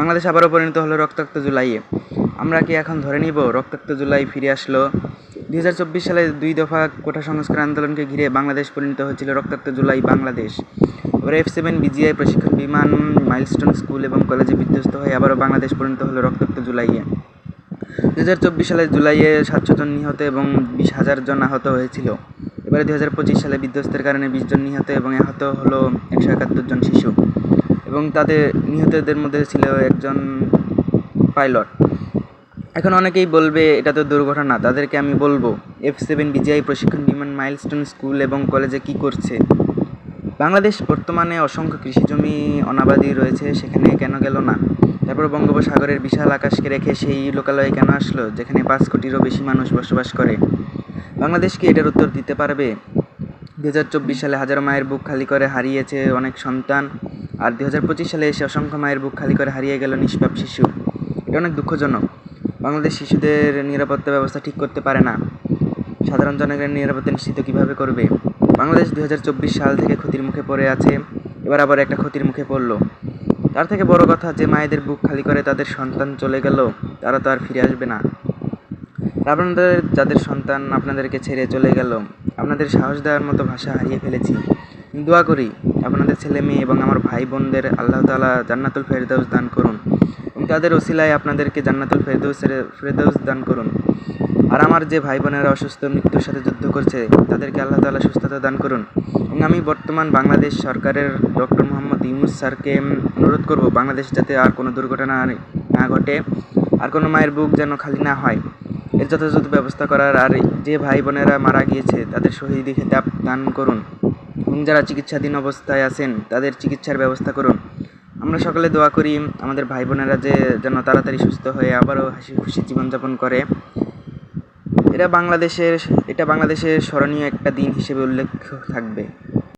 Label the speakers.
Speaker 1: বাংলাদেশ আবারও পরিণত হলো রক্তাক্ত জুলাইয়ে। আমরা কি এখন ধরে নিব রক্তাক্ত জুলাই ফিরে আসলো? দুই হাজার চব্বিশ সালে দুই দফা কোটা সংস্কার আন্দোলনকে ঘিরে বাংলাদেশ পরিণত হয়েছিল রক্তাক্ত জুলাই বাংলাদেশ। এবার এফ সেভেন বিজিআই প্রশিক্ষণ, বিমান মাইলস্টোন স্কুল এবং কলেজে বিধ্বস্ত হয়ে আবারও বাংলাদেশ পরিণত হলো রক্তাক্ত জুলাইয়ে। দু হাজার চব্বিশ সালে জুলাইয়ে সাতশো জন নিহত এবং বিশ হাজার জন আহত হয়েছিল। এবারে দু হাজার পঁচিশ সালে বিধ্বস্তের কারণে বিশ জন নিহত এবং আহত হলো একশো একাত্তর জন শিশু। এবং তাদের নিহতদের মধ্যে ছিল একজন পাইলট। এখন অনেকেই বলবে, এটা তো দুর্ঘটনা, তাদেরকে আমি বলব এফ সেভেন বিজিআই প্রশিক্ষণ বিমান মাইলস্টোন স্কুল এবং কলেজে কি করছে? বাংলাদেশ বর্তমানে অসংখ্য কৃষি জমি অনাবাদি রয়েছে, সেখানে কেন গেল না? তারপর বঙ্গোপসাগরের বিশাল আকাশকে রেখে সেই লোকালয়ে কেন আসলো, যেখানে পাঁচ কোটিরও বেশি মানুষ বসবাস করে? বাংলাদেশ কি এটার উত্তর দিতে পারবে? দু হাজার চব্বিশ সালে হাজারো মায়ের বুক খালি করে হারিয়েছে অনেক সন্তান। আর দু হাজার পঁচিশ সালে এসে অসংখ্য মায়ের বুক খালি করে হারিয়ে গেল নিষ্পাপ শিশু। এটা অনেক দুঃখজনক। বাংলাদেশ শিশুদের নিরাপত্তা ব্যবস্থা ঠিক করতে পারে না। সাধারণ জনগণের নিরাপত্তা নিশ্চিত কীভাবে করবে? বাংলাদেশ দু হাজার চব্বিশ সাল থেকে ক্ষতির মুখে পড়ে আছে, এবার আবার একটা ক্ষতির মুখে পড়ল। তার থেকে বড় কথা, যে মায়েদের বুক খালি করে তাদের সন্তান চলে গেল, তারা তো আর ফিরে আসবে না। আপনাদের যাদের সন্তান আপনাদেরকে ছেড়ে চলে গেল, আপনাদের সাহস দেওয়ার মতো ভাষা হারিয়ে ফেলেছি। দোয়া করি আপনাদের ছেলে মেয়ে এবং আমার ভাই বোনদের আল্লাহ তালা জান্নাতুল ফেরদৌস দান করুন এবং তাদের ওসিলায় আপনাদেরকে জান্নাতুল ফেরদৌসের ফেরদৌস দান করুন। আর আমার যে ভাই বোনেরা অসুস্থ, মৃত্যুর সাথে যুদ্ধ করছে, তাদেরকে আল্লাহ তাআলা সুস্থতা দান করুন এবং আমি বর্তমান বাংলাদেশ সরকারের ডক্টর মোহাম্মদ ইউনুস স্যারকে অনুরোধ করব, বাংলাদেশ যাতে আর কোনো দুর্ঘটনা না ঘটে, আর কোনো মায়ের বুক যেন খালি না হয়। এর যথাযথ ব্যবস্থা করার আর যে ভাই বোনেরা মারা গিয়েছে, তাদের শহীদি খেতাব দান করুন। এবং যারা চিকিৎসাধীন অবস্থায় আছেন, তাদের চিকিৎসার ব্যবস্থা করুন। আমরা সকলে দোয়া করি, আমাদের ভাই বোনেরা যে যেন তাড়াতাড়ি সুস্থ হয়ে আবারও হাসি খুশি জীবনযাপন করে। এটা বাংলাদেশের এটা বাংলাদেশের স্মরণীয় একটা দিন হিসেবে উল্লেখ থাকবে।